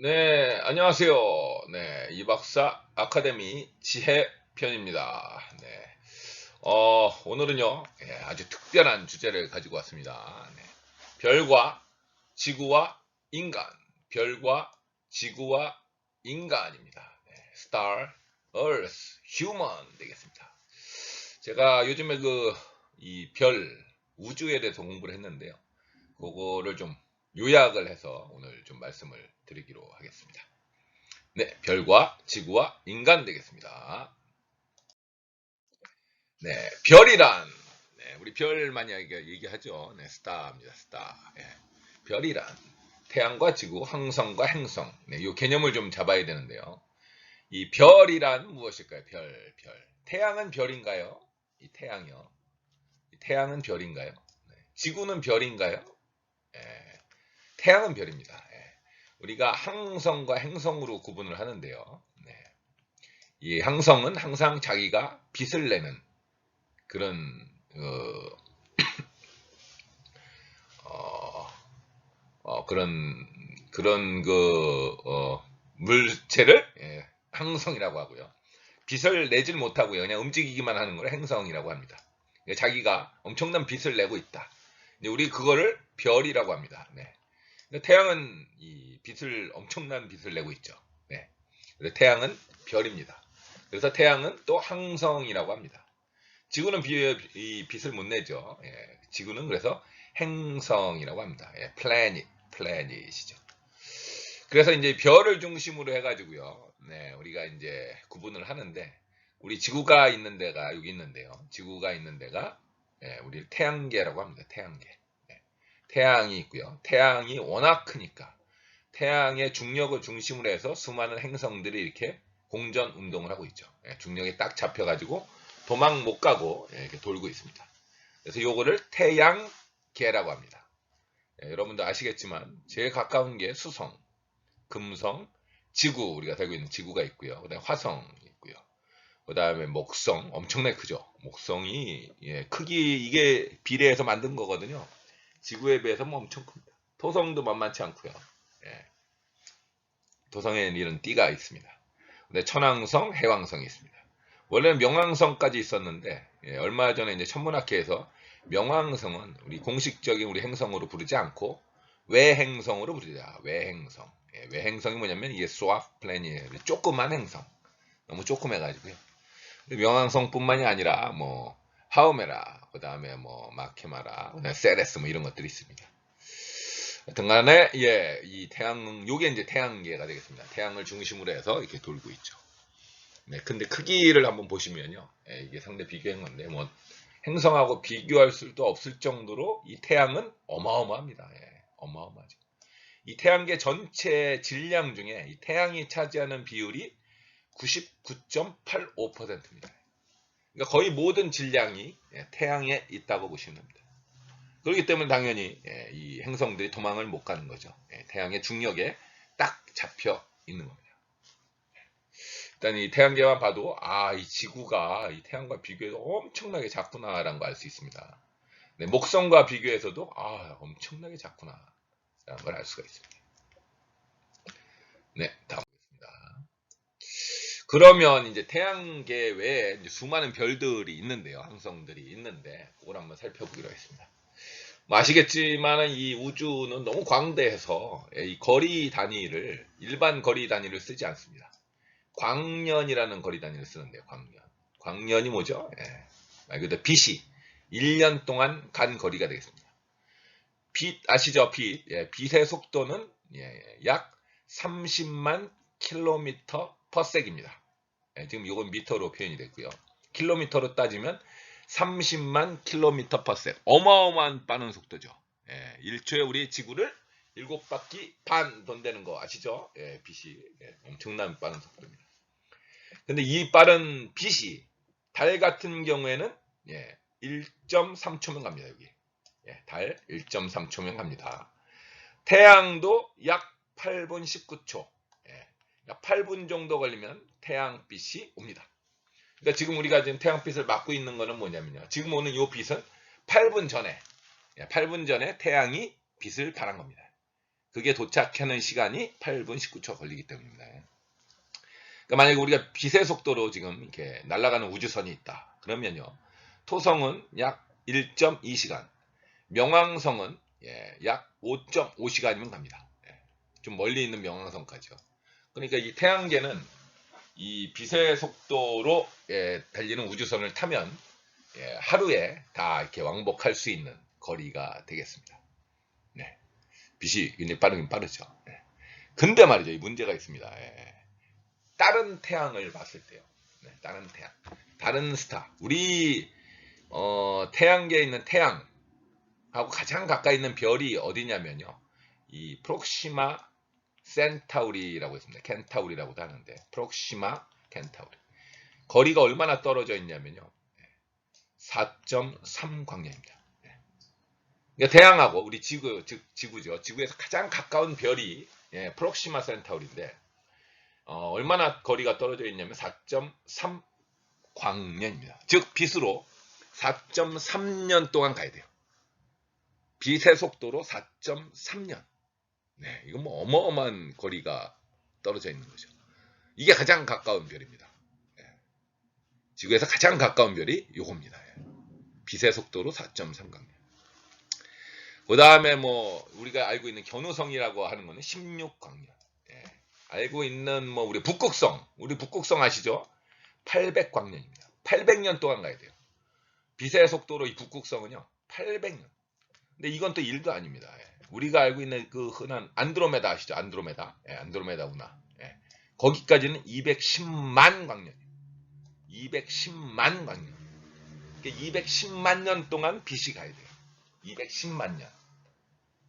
네, 안녕하세요. 네, 이박사 아카데미 지혜 편입니다. 네, 어, 오늘은요, 예, 아주 특별한 주제를 가지고 왔습니다. 네, 별과 지구와 인간, 별과 지구와 인간입니다. 네, Star, Earth, Human 되겠습니다. 제가 요즘에 그, 이 별, 우주에 대해서 공부를 했는데요. 그거를 좀 요약을 해서 오늘 좀 말씀을 드리기로 하겠습니다. 네, 별과 지구와 인간 되겠습니다. 네, 별이란 네, 우리 별 많이 얘기- 얘기하죠. 네, 스타입니다. 스타. 예, 별이란 태양과 지구, 항성과 행성. 네, 이 개념을 좀 잡아야 되는데요. 이 별이란 무엇일까요? 별, 별. 태양은 별인가요? 이 태양이요. 이 태양은 별인가요? 네, 지구는 별인가요? 예, 태양은 별입니다. 예. 우리가 항성과 행성으로 구분을 하는데요. 네. 이 항성은 항상 자기가 빛을 내는 그런 어, 어, 어, 그런 그런 그 어, 물체를 예, 항성이라고 하고요. 빛을 내질 못하고요. 그냥 움직이기만 하는 걸 행성이라고 합니다. 예, 자기가 엄청난 빛을 내고 있다. 우리 그거를 별이라고 합니다. 네. 근데 태양은 이 빛을 엄청난 빛을 내고 있죠. 네. 그래서 태양은 별입니다. 그래서 태양은 또 항성이라고 합니다. 지구는 비, 이 빛을 못 내죠. 예. 지구는 그래서 행성이라고 합니다. 예. planet, planet이죠. 그래서 이제 별을 중심으로 해가지고요. 네, 우리가 이제 구분을 하는데 우리 지구가 있는 데가 여기 있는데요. 지구가 있는 데가 예, 우리 태양계라고 합니다. 태양계. 예. 태양이 있고요. 태양이 워낙 크니까 태양의 중력을 중심으로 해서 수많은 행성들이 이렇게 공전 운동을 하고 있죠. 예, 중력에 딱 잡혀가지고 도망 못 가고 예, 이렇게 돌고 있습니다. 그래서 요거를 태양계라고 합니다. 예, 여러분도 아시겠지만 제일 가까운 게 수성, 금성, 지구 우리가 달고 있는 지구가 있고요. 그다음에 화성 있고요. 그 다음에 목성 엄청나게 크죠. 목성이 예, 크기 이게 비례해서 만든 거거든요. 지구에 비해서 뭐 엄청 큽니다. 토성도 만만치 않고요. 예. 토성에는 이런 띠가 있습니다. 근데 천왕성, 해왕성이 있습니다. 원래는 명왕성까지 있었는데 예, 얼마 전에 이제 천문학회에서 명왕성은 우리 공식적인 우리 행성으로 부르지 않고 외행성으로 부르자. 외행성. 예, 외행성이 뭐냐면 이게 스와프 플래닛 조그만 행성. 너무 조그매가지고요. 명왕성뿐만이 아니라 뭐 하우메라, 그 다음에 뭐 마케마라, 그다음에 세레스 뭐 이런 것들이 있습니다. 등간에 예, 이 태양, 요게 이제 태양계가 되겠습니다. 태양을 중심으로 해서 이렇게 돌고 있죠. 네, 근데 크기를 한번 보시면요, 예, 이게 상대 비교한 건데 뭐 행성하고 비교할 수도 없을 정도로 이 태양은 어마어마합니다. 예, 어마어마하죠. 이 태양계 전체 질량 중에 이 태양이 차지하는 비율이 99.85%입니다. 그러니까 거의 모든 질량이 예, 태양에 있다고 보시면 됩니다. 그렇기 때문에 당연히 예, 이 행성들이 도망을 못 가는 거죠. 예, 태양의 중력에 딱 잡혀 있는 겁니다. 일단 이 태양계만 봐도 아, 이 지구가 이 태양과 비교해서 엄청나게 작구나라는 거알수 있습니다. 네, 목성과 비교해서도 아, 엄청나게 작구나라는 걸 알 수가 있습니다. 네, 다음. 그러면 이제 태양계 외에 이제 수많은 별들이 있는데요. 항성들이 있는데 그걸 한번 살펴보기로 했습니다. 뭐 아시겠지만 이 우주는 너무 광대해서 이 거리 단위를 일반 거리 단위를 쓰지 않습니다. 광년이라는 거리 단위를 쓰는데요. 광년. 광년이 뭐죠? 예. 말 그대로 빛이 1년 동안 간 거리가 되겠습니다. 빛 아시죠? 빛. 예, 빛의 속도는 예, 약 30만 킬로미터 퍼섹입니다. 예, 지금 이건 미터로 표현이 됐고요. 킬로미터로 따지면 30만 킬로미터 퍼섹. 어마어마한 빠른 속도죠. 예, 1초에 우리 지구를 7바퀴 반 돈다는 거 아시죠? 예, 빛이 예, 엄청난 빠른 속도입니다. 근데 이 빠른 빛이 달 같은 경우에는 예, 1.3초면 갑니다. 여기. 예, 달 1.3초면 갑니다. 태양도 약 8분 19초. 예, 약 8분 정도 걸리면 태양빛이 옵니다. 그러니까 지금 우리가 지금 태양빛을 맞고 있는 거는 뭐냐면요. 지금 오는 이 빛은 8분 전에, 예, 8분 전에 태양이 빛을 발한 겁니다. 그게 도착하는 시간이 8분 19초 걸리기 때문입니다. 그러니까 만약에 우리가 빛의 속도로 지금 이렇게 날아가는 우주선이 있다. 그러면요. 토성은 약 1.2시간, 명왕성은 예, 약 5.5시간이면 갑니다. 예, 좀 멀리 있는 명왕성까지요. 그러니까 이 태양계는 이 빛의 속도로 예, 달리는 우주선을 타면 예, 하루에 다 이렇게 왕복할 수 있는 거리가 되겠습니다. 네. 빛이 굉장히 빠르긴 빠르죠. 네. 근데 말이죠. 이 문제가 있습니다. 예. 다른 태양을 봤을 때요. 네, 다른 태양. 다른 스타. 우리 어, 태양계에 있는 태양하고 가장 가까이 있는 별이 어디냐면요. 이 프록시마 센타우리라고 있습니다. 켄타우리라고도 하는데 프록시마 켄타우리. 거리가 얼마나 떨어져 있냐면요. 4.3 광년입니다. 그러니까 태양하고 우리 지구, 즉 지구죠. 지구에서 가장 가까운 별이 예, 프록시마 센타우리인데 어, 얼마나 거리가 떨어져 있냐면 4.3 광년입니다. 즉 빛으로 4.3년 동안 가야 돼요. 빛의 속도로 4.3년. 네, 이건 뭐 어마어마한 거리가 떨어져 있는 거죠. 이게 가장 가까운 별입니다. 네. 지구에서 가장 가까운 별이 요겁니다. 예. 빛의 속도로 4.3광년. 그 다음에 뭐 우리가 알고 있는 견우성이라고 하는 거는 16광년. 예. 알고 있는 뭐 우리 북극성, 우리 북극성 아시죠? 800광년입니다. 800년 동안 가야 돼요. 빛의 속도로 이 북극성은요, 800년. 근데 이건 또 일도 아닙니다. 예. 우리가 알고 있는 그 흔한 안드로메다 아시죠? 안드로메다. 예, 안드로메다 운하. 예. 거기까지는 210만 광년. 210만 광년. 그러니까 210만 년 동안 빛이 가야 돼요. 210만 년.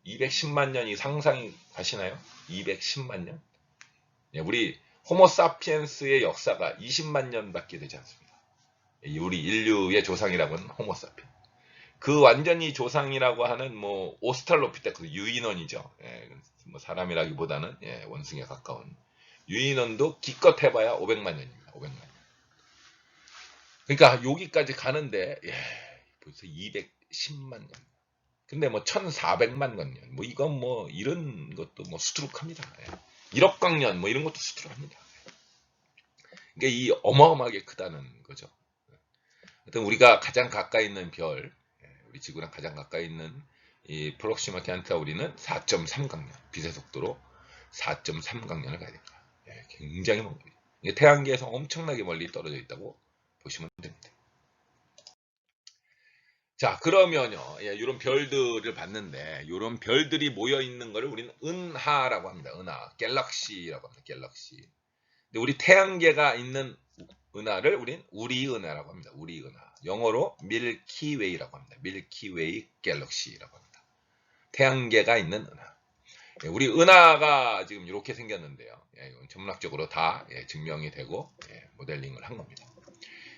210만 년이 상상이 가시나요? 210만 년? 예, 우리 호모사피엔스의 역사가 20만 년밖에 되지 않습니다. 우리 인류의 조상이라고 하는 호모사피엔. 그 완전히 조상이라고 하는 뭐 오스탈로피테크 유인원이죠. 예, 뭐 사람이라기보다는 예, 원숭이에 가까운 유인원도 기껏 해봐야 500만 년입니다. 500만 년. 그러니까 여기까지 가는데 예, 벌써 210만 년. 근데 뭐 1,400만 광년, 뭐 이건 뭐 이런 것도 뭐 수두룩합니다. 예. 1억 광년 뭐 이런 것도 수두룩합니다. 그러니까 이 어마어마하게 크다는 거죠. 하여튼 우리가 가장 가까이 있는 별, 예, 우리 지구랑 가장 가까이 있는 이 프록시마 켄타우리는 4.3광년, 빛의 속도로 4.3광년을 가야 됩니다. 예, 굉장히 먼 거예요. 태양계에서 엄청나게 멀리 떨어져 있다고 보시면 됩니다. 자, 그러면요. 예, 이런 별들을 봤는데, 이런 별들이 모여 있는 것을 우리는 은하라고 합니다. 은하. 갤럭시라고 합니다. 갤럭시. 근데 우리 태양계가 있는 은하를 우리는 우리 은하라고 합니다. 우리 은하. 영어로 밀키웨이라고 합니다. 밀키웨이 갤럭시라고 합니다. 태양계가 있는 은하. 예, 우리 은하가 지금 이렇게 생겼는데요. 예, 이건 천문학적으로 다 예, 증명이 되고 예, 모델링을 한 겁니다.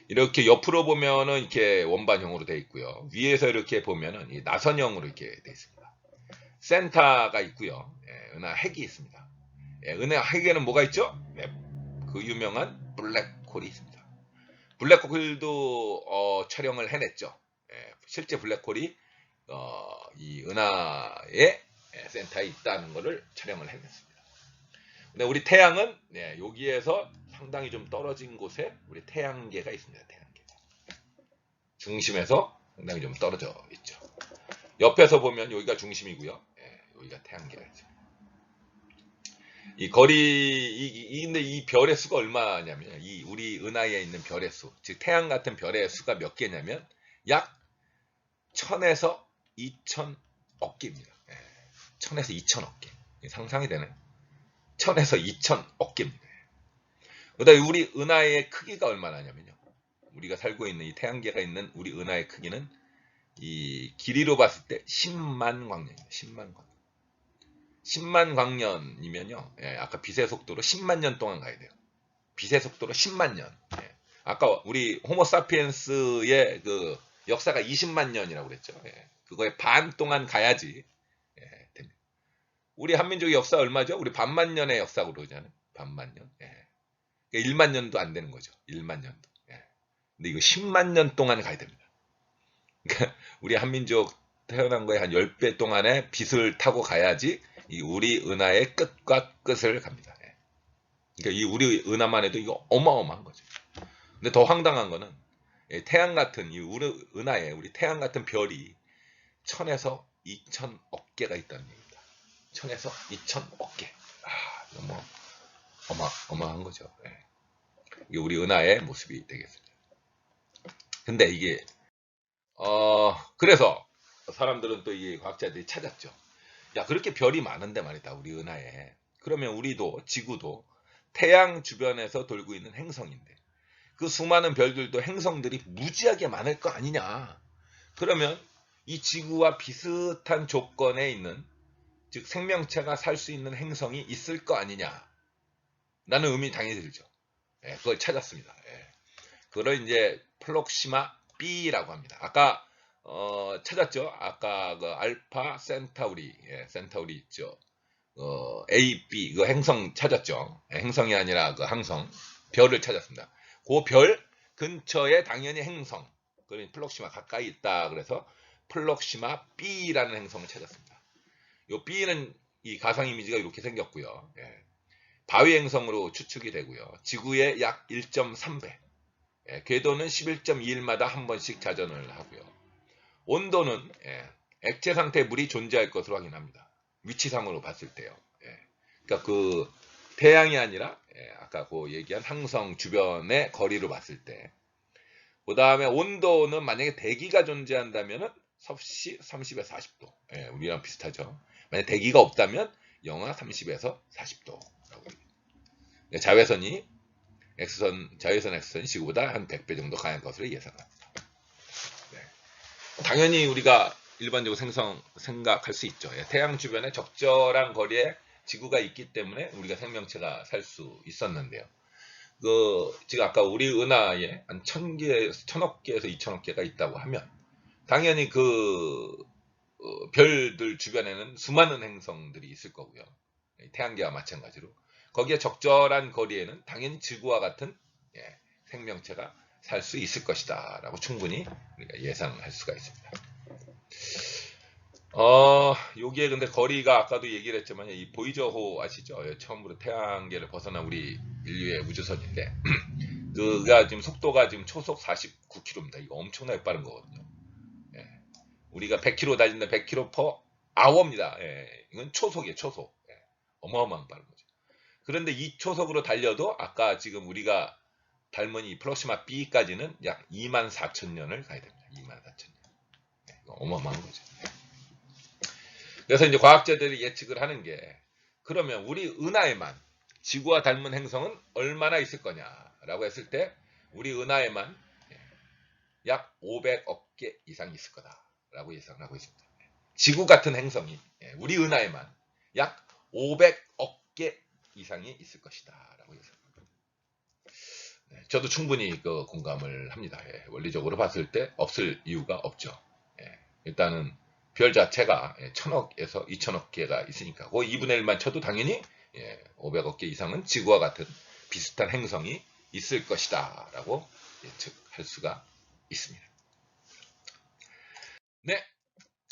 이렇게 옆으로 보면은 이렇게 원반형으로 되어 있고요. 위에서 이렇게 보면은 이 나선형으로 이렇게 되어 있습니다. 센터가 있고요. 예, 은하 핵이 있습니다. 예, 은하 핵에는 뭐가 있죠? 예, 그 유명한 블랙홀이 있습니다. 블랙홀도 어, 촬영을 해냈죠. 예, 실제 블랙홀이 어, 이 은하의 센터에 있다는 것을 촬영을 해냈습니다. 근데 우리 태양은 예, 여기에서 상당히 좀 떨어진 곳에 우리 태양계가 있습니다. 태양계. 중심에서 상당히 좀 떨어져 있죠. 옆에서 보면 여기가 중심이고요. 예, 여기가 태양계가 있죠. 이 거리 이, 이, 근데 이 별의 수가 얼마냐면 이 우리 은하에 있는 별의 수, 즉 태양 같은 별의 수가 몇 개냐면 약 1000에서 2000억 개입니다. 예, 1000에서 2000억 개. 상상이 되네. 1000에서 2000억 개입니다. 그다음에 우리 은하의 크기가 얼마나냐면요. 우리가 살고 있는 이 태양계가 있는 우리 은하의 크기는 이 길이로 봤을 때 10만 광년입니다. 10만 광년. 10만 광년이면요. 예, 아까 빛의 속도로 10만 년 동안 가야 돼요. 빛의 속도로 10만 년. 예. 아까 우리 호모사피엔스의 그 역사가 20만 년이라고 그랬죠. 예. 그거의 반 동안 가야지 예, 됩니다. 우리 한민족의 역사 얼마죠? 우리 반만 년의 역사고 그러잖아요. 반만 년. 예. 1만 그러니까 년도 안 되는 거죠. 1만 년도. 예. 근데 이거 10만 년 동안 가야 됩니다. 그러니까 우리 한민족 태어난 거에 한 10배 동안의 빛을 타고 가야지 이 우리 은하의 끝과 끝을 갑니다. 예. 그러니까 이 우리 은하만 해도 이거 어마어마한 거죠. 근데 더 황당한 거는 예, 태양 같은 이 우리 은하에 우리 태양 같은 별이 천에서 이천억 개가 있다는 얘기입니다. 천에서 이천억 개. 아, 너무 어마 어마한 거죠. 예. 이게 우리 은하의 모습이 되겠습니다. 근데 이게 어 그래서 사람들은 또 이 과학자들이 찾았죠. 야 그렇게 별이 많은데 말이다 우리 은하에. 그러면 우리도 지구도 태양 주변에서 돌고 있는 행성인데 그 수많은 별들도 행성들이 무지하게 많을 거 아니냐. 그러면 이 지구와 비슷한 조건에 있는 즉 생명체가 살 수 있는 행성이 있을 거 아니냐. 라는 의문이 당연히 들죠. 예, 그걸 찾았습니다. 예. 그걸 이제 플록시마 B라고 합니다. 아까 어, 찾았죠. 아까 그 알파 센타우리, 예, 센타우리 있죠. 어, A, B 그 행성 찾았죠. 예, 행성이 아니라 그 항성 별을 찾았습니다. 그 별 근처에 당연히 행성, 그 플록시마 가까이 있다. 그래서 플록시마 B라는 행성을 찾았습니다. 요 B는 이 가상 이미지가 이렇게 생겼고요. 예. 바위 행성으로 추측이 되고요. 지구의 약 1.3배, 예, 궤도는 11.21마다 한 번씩 자전을 하고요. 온도는 예, 액체 상태 물이 존재할 것으로 확인합니다. 위치상으로 봤을 때요. 예. 그러니까 그 태양이 아니라 예, 아까 그 얘기한 항성 주변의 거리로 봤을 때, 그 다음에 온도는 만약에 대기가 존재한다면은 섭씨 30에서 40도, 예, 우리랑 비슷하죠. 만약 대기가 없다면 영하 30에서 40도라고 합니다. 네, 자외선이 X선, 자외선 X선이 지구보다 한 100배 정도 강한 것으로 예상합니다. 네. 당연히 우리가 일반적으로 생성, 생각할 수 있죠. 예, 태양 주변에 적절한 거리에 지구가 있기 때문에 우리가 생명체가 살 수 있었는데요. 그, 지금 아까 우리 은하에 한 천 개, 천억 개에서 이천억 개가 있다고 하면, 당연히 그, 어, 별들 주변에는 수많은 행성들이 있을 거고요. 태양계와 마찬가지로. 거기에 적절한 거리에는 당연히 지구와 같은 예, 생명체가 살 수 있을 것이다. 라고 충분히 우리가 예상할 수가 있습니다. 어, 여기에 근데 거리가 아까도 얘기를 했지만 이 보이저호 아시죠? 예, 처음으로 태양계를 벗어난 우리 인류의 우주선인데 그가 지금 속도가 지금 초속 49km입니다. 이거 엄청나게 빠른 거거든요. 예, 우리가 100km 달리는데 100km per hour입니다. 예, 이건 초속이에요, 초속. 예, 어마어마한 빠른 거죠. 그런데 이 초속으로 달려도 아까 지금 우리가 닮은 이 플러시마 B까지는 약 2만 4천 년을 가야 됩니다. 2만 4천 년. 예, 이거 어마어마한 거죠. 그래서 이제 과학자들이 예측을 하는 게 그러면 우리 은하에만 지구와 닮은 행성은 얼마나 있을 거냐라고 했을 때 우리 은하에만 약 500억 개 이상 있을 거다라고 예상을 하고 있습니다. 지구 같은 행성이 우리 은하에만 약 500억 개 이상이 있을 것이다라고. 네, 저도 충분히 그 공감을 합니다. 예, 원리적으로 봤을 때 없을 이유가 없죠. 예, 일단은 별 자체가 예, 천억에서 이천억 개가 있으니까 그 2분의 1만 쳐도 당연히 예, 500억 개 이상은 지구와 같은 비슷한 행성이 있을 것이다 라고 예측할 수가 있습니다. 네.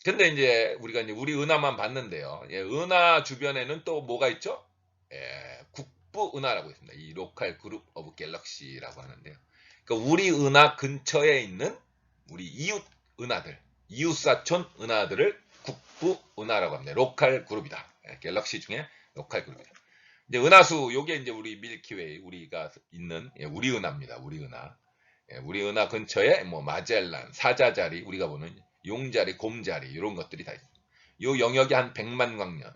근데 이제 우리가 이제 우리 은하만 봤는데요. 예, 은하 주변에는 또 뭐가 있죠? 예, 국 부 은하라고 있습니다. 이 로컬 그룹 오브 갤럭시라고 하는데요. 그러니까 우리 은하 근처에 있는 우리 이웃 은하들, 이웃 사촌 은하들을 국부 은하라고 합니다. 로컬 그룹이다. 예, 갤럭시 중에 로컬 그룹이다. 이제 은하수 요게 이제 우리 밀키웨이 우리가 있는 예, 우리 은하입니다. 우리 은하. 예, 우리 은하 근처에 뭐 마젤란, 사자자리 우리가 보는 용자리, 곰자리 이런 것들이 다 있습니다. 요 영역이 한 100만 광년.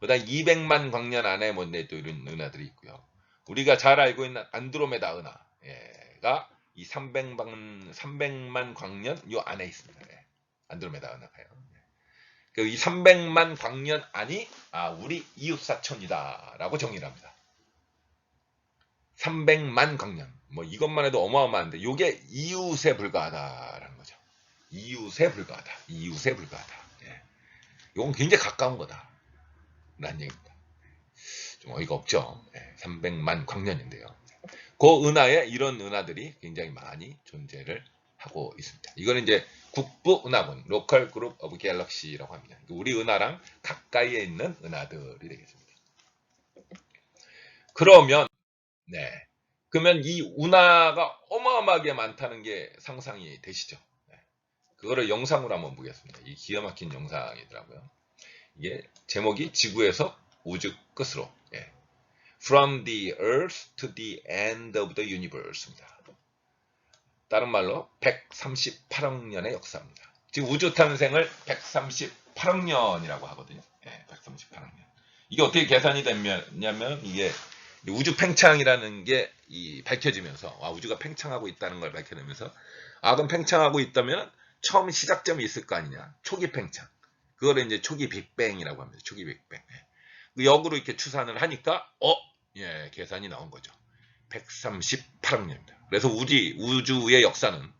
그다음 200만 광년 안에 뭔데 또 이런 은하들이 있고요. 우리가 잘 알고 있는 안드로메다 은하가 이 300만 300만 광년 요 안에 있습니다. 예. 안드로메다 은하가요. 그이 300만 광년 안이 아 우리 이웃 사촌이다라고 정의를 합니다. 300만 광년. 뭐 이것만 해도 어마어마한데 요게 이웃에 불과하다라는 거죠. 이웃에 불과하다. 이웃에 불과하다. 예. 요건 굉장히 가까운 거다. 라는 얘기입니다. 좀 어이가 없죠. 예. 300만 광년인데요. 그 은하에 이런 은하들이 굉장히 많이 존재를 하고 있습니다. 이거는 이제 국부 은하군, 로컬 그룹 오브 갤럭시라고 합니다. 우리 은하랑 가까이에 있는 은하들이 되겠습니다. 그러면 네. 그러면 이 운하가 어마어마하게 많다는 게 상상이 되시죠? 네. 그거를 영상으로 한번 보겠습니다. 이 기가 막힌 영상이더라고요. 이게 제목이 지구에서 우주 끝으로. 예. From the Earth to the End of the Universe입니다. 다른 말로 138억 년의 역사입니다. 지금 우주 탄생을 138억 년이라고 하거든요. 예, 138억 년. 이게 어떻게 계산이 됐냐면 이게 우주 팽창이라는 게이 밝혀지면서 아, 우주가 팽창하고 있다는 걸 밝혀내면서 아 그럼 팽창하고 있다면 처음 시작점이 있을 거 아니냐 초기 팽창 그거를 이제 초기 빅뱅이라고 합니다 초기 빅뱅 예. 그 역으로 이렇게 추산을 하니까 어 예 계산이 나온 거죠 138억 년입니다 그래서 우리 우주의 역사는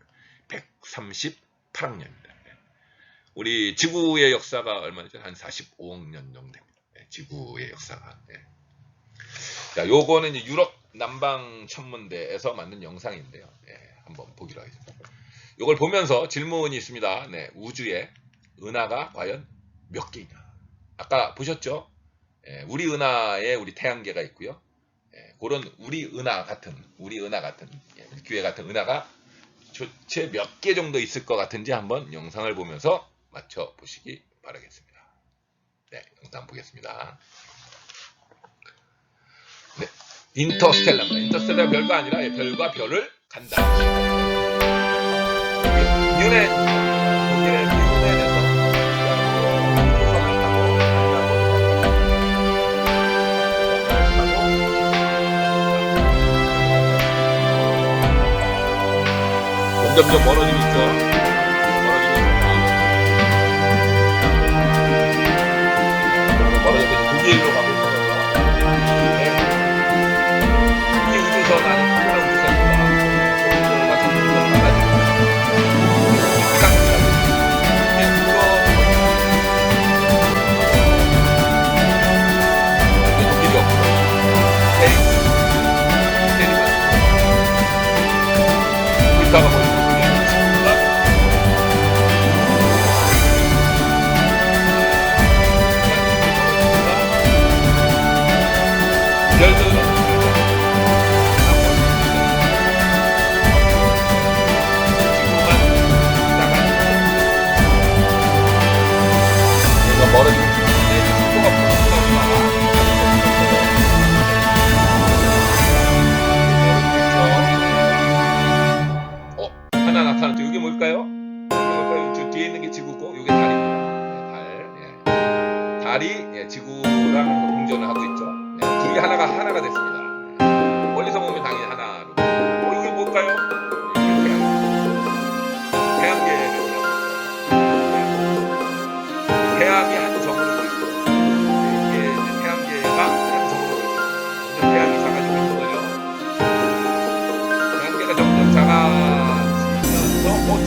138억 년입니다 우리 지구의 역사가 얼마죠 한 45억 년 정도 됩니다 예, 지구의 역사가 예. 자, 요거는 유럽 남방 천문대에서 만든 영상인데요. 예, 한번 보기로 하겠습니다. 요걸 보면서 질문이 있습니다. 네, 우주에 은하가 과연 몇 개이냐? 아까 보셨죠? 예, 우리 은하에 우리 태양계가 있고요. 예, 그런 우리 은하 같은 우리 은하 같은 예, 밀키웨 같은 은하가 도대체 몇 개 정도 있을 것 같은지 한번 영상을 보면서 맞춰 보시기 바라겠습니다. 네, 영상 보겠습니다. 인터스텔라입니다. 인터스텔라 별거 아니라 예, 별과 별을 간다. 윤회, 점점점 멀어지고 있죠.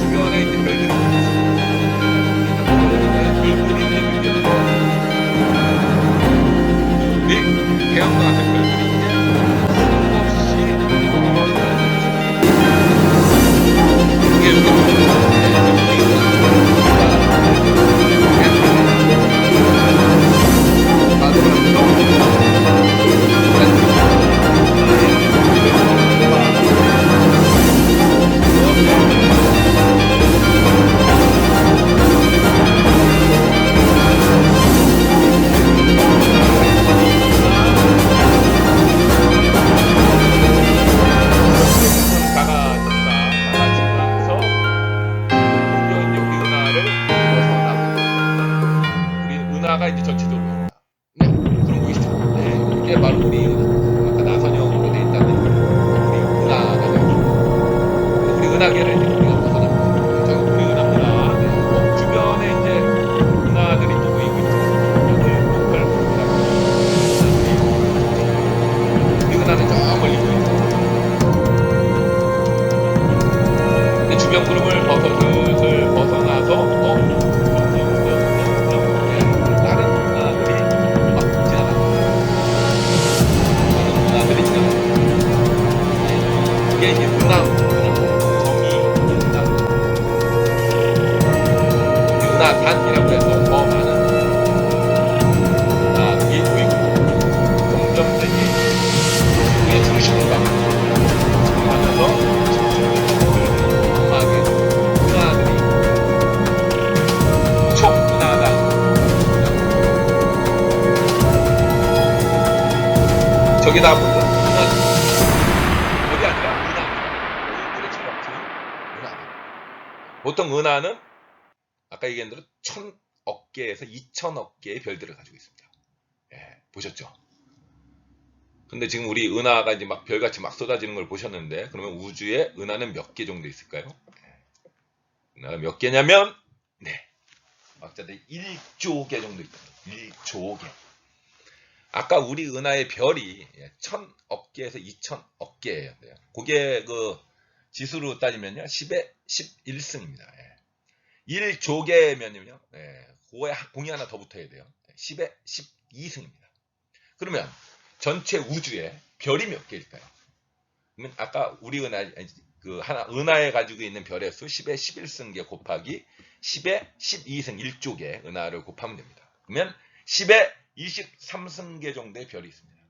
작아지 저기다 보면 은하 아니라 은하입니다. 그렇죠. 같은 은하. 보통 은하는 아까 얘기한 대로 천억 개에서 이천억 개의 별들을 가지고 있습니다. 예, 보셨죠? 근데 지금 우리 은하가 이제 막 별같이 막 쏟아지는 걸 보셨는데 그러면 우주에 은하는 몇 개 정도 있을까요? 예. 은하가 몇 개냐면 네. 막자들 1조 개 정도 있다. 1조 개. 아까 우리 은하의 별이 예, 천억 개에서 이천억 개예요. 그게 그 지수로 따지면요. 10에 11승입니다. 예. 1조 개면요. 예, 그거에 공이 하나 더 붙어야 돼요. 10에 12승입니다. 그러면 전체 우주에 별이 몇 개일까요? 그러면 아까 우리 은하 그 하나 은하에 가지고 있는 별의 수 10에 11승계 곱하기 10에 12승 1조개 은하를 곱하면 됩니다. 그러면 10에 23승계 정도의 별이 있습니다.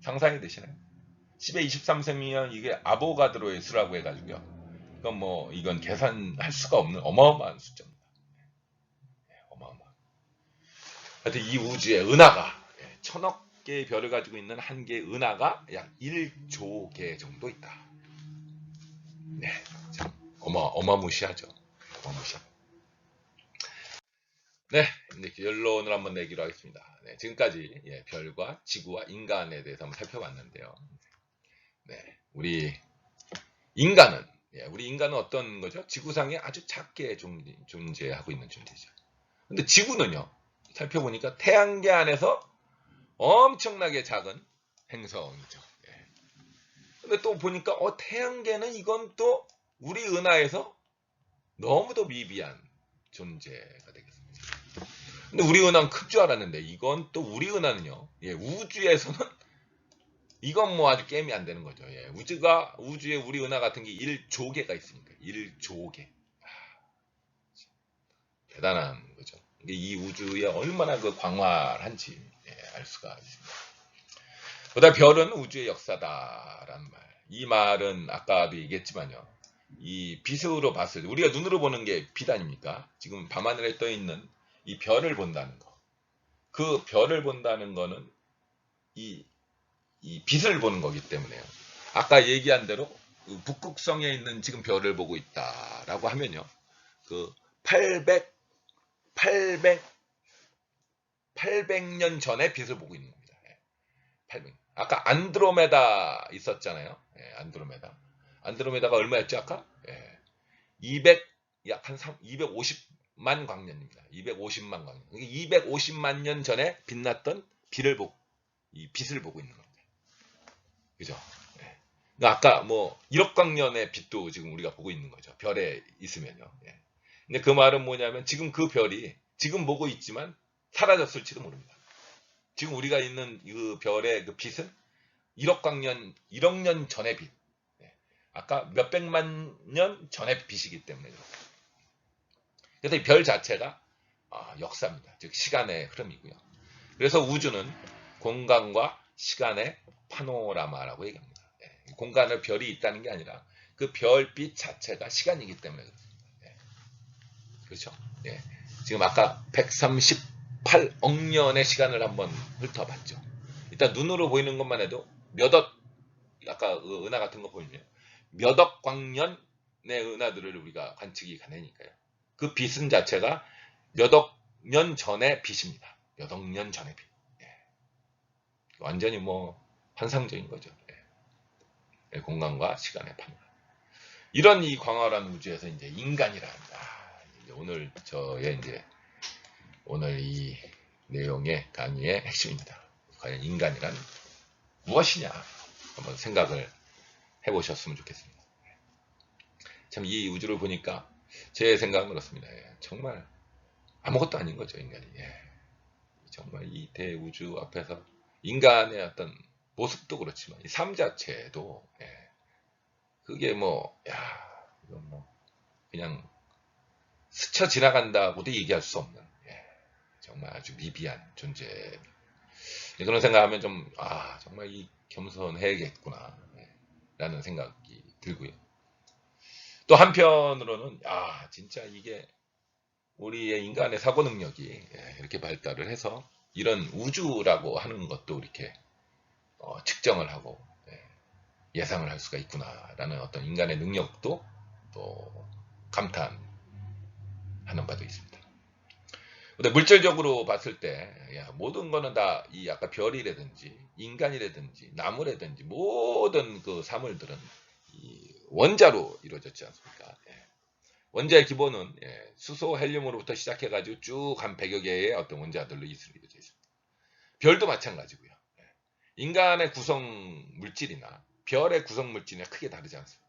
상상이 되시나요? 10에 23승이면 이게 아보가드로의 수라고 해가지고요. 이건 뭐 이건 계산할 수가 없는 어마어마한 숫자입니다. 네, 어마어마. 하여튼 이 우주에 은하가 예, 천억 개의 별을 가지고 있는 한 개의 은하가 약 1조 개 정도 있다. 네, 참 어마 어마무시하죠. 어마무시합니다. 네, 이제 결론을 한번 내기로 하겠습니다. 네, 지금까지 예, 별과 지구와 인간에 대해서 한번 살펴봤는데요. 네, 우리 인간은 예, 우리 인간은 어떤 거죠? 지구상에 아주 작게 존, 존재 하고 있는 존재죠. 근데 지구는요, 살펴보니까 태양계 안에서 엄청나게 작은 행성이죠. 예. 근데 또 보니까 어, 태양계는 이건 또 우리 은하에서 너무도 미비한 존재가 되겠습니다. 근데 우리 은하는 클줄 알았는데 이건 또 우리 은하는요. 예, 우주에서는 이건 뭐 아주 게임이 안 되는 거죠. 예, 우주가 우주에 우리 은하 같은 게 1조 개가 있으니까 1조 개. 대단한 거죠. 이 우주에 얼마나 그 광활한지 예, 알 수가 있습니다. 그다음 별은 우주의 역사다라는 말. 이 말은 아까도 얘기했지만요. 이 빛으로 봤을 때 우리가 눈으로 보는 게 빛 아닙니까? 지금 밤하늘에 떠 있는 이 별을 본다는 거. 그 별을 본다는 거는 이, 이 빛을 보는 거기 때문에요. 아까 얘기한 대로 그 북극성에 있는 지금 별을 보고 있다라고 하면요. 그 800, 800, 800년 전에 빛을 보고 있는 겁니다. 800. 아까 안드로메다 있었잖아요. 예, 안드로메다. 안드로메다가 얼마였죠, 아까? 예. 200, 약 한 250 만 광년입니다. 250만 광년. 250만 년 전에 빛났던 빛을 보고, 이 빛을 보고 있는 겁니다. 그죠? 예. 그러니까 아까 뭐 1억 광년의 빛도 지금 우리가 보고 있는 거죠. 별에 있으면요. 예. 근데 그 말은 뭐냐면 지금 그 별이 지금 보고 있지만 사라졌을지도 모릅니다. 지금 우리가 있는 그 별의 그 빛은 1억 광년, 1억 년 전의 빛. 네. 아까 몇백만 년 전의 빛이기 때문에 그렇습니다. 그래서 이별 자체가 아, 역사입니다. 즉 시간의 흐름이고요. 그래서 우주는 공간과 시간의 파노라마라고 얘기합니다. 네. 공간에 별이 있다는 게 아니라 그 별빛 자체가 시간이기 때문에 그렇습니다. 네. 그렇죠? 네. 지금 아까 138억 년의 시간을 한번 훑어봤죠. 일단 눈으로 보이는 것만 해도 몇억 아까 그 은하 같은 거 보이면 몇억 광년의 은하들을 우리가 관측이 가능하니까요. 그 빛은 자체가 몇억 년 전의 빛입니다. 몇억 년 전의 빛. 예. 완전히 뭐 환상적인 거죠. 예. 공간과 시간의 판단. 이런 이 광활한 우주에서 이제 인간이란 아, 이제 오늘 저의 이제 오늘 이 내용의 강의의 핵심입니다. 과연 인간이란 무엇이냐 한번 생각을 해보셨으면 좋겠습니다. 참 이 우주를 보니까 제 생각은 그렇습니다. 예, 정말 아무것도 아닌 거죠 인간이. 예, 정말 이 대우주 앞에서 인간의 어떤 모습도 그렇지만 이 삶 자체도 예, 그게 뭐, 야, 이건 뭐 그냥 스쳐 지나간다고도 얘기할 수 없는 예, 정말 아주 미비한 존재. 그런 생각하면 좀, 아, 정말 이 겸손해야겠구나. 예, 라는 생각이 들고요. 또 한편으로는, 아, 진짜 이게 우리의 인간의 사고 능력이 예, 이렇게 발달을 해서 이런 우주라고 하는 것도 이렇게 어, 측정을 하고 예, 예상을 할 수가 있구나라는 어떤 인간의 능력도 또 감탄하는 바도 있습니다. 근데 물질적으로 봤을 때 야, 모든 거는 다 이 아까 별이라든지 인간이라든지 나무라든지 모든 그 사물들은 이 원자로 이루어졌지 않습니까? 예. 원자의 기본은 예, 수소, 헬륨으로부터 시작해가지고 쭉 한 100여 개의 어떤 원자들로 이루어져 있습니다. 별도 마찬가지고요. 예. 인간의 구성 물질이나 별의 구성 물질이나 크게 다르지 않습니다.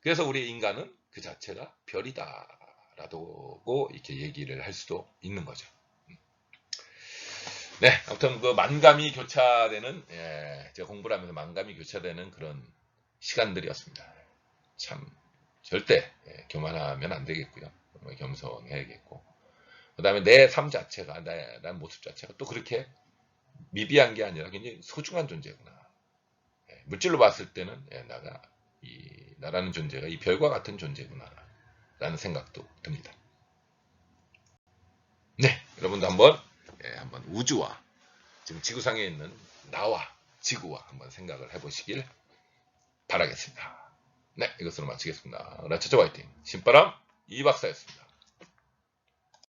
그래서 우리 인간은 그 자체가 별이다라고 이렇게 얘기를 할 수도 있는 거죠. 음. 네, 아무튼 그 만감이 교차되는 예, 제가 공부를 하면서 만감이 교차되는 그런 시간들이었습니다. 참 절대 예, 교만하면 안 되겠고요. 정말 겸손해야겠고. 그 다음에 내 삶 자체가, 내, 난 모습 자체가 또 그렇게 미비한 게 아니라 굉장히 소중한 존재구나. 예, 물질로 봤을 때는 예, 나가, 이, 나라는 존재가 이 별과 같은 존재구나. 라는 생각도 듭니다. 네, 여러분도 한번, 예, 한번 우주와 지금 지구상에 있는 나와 지구와 한번 생각을 해보시길 바라겠습니다. 네, 이것으로 마치겠습니다. 라차차 화이팅. 신바람 이박사였습니다.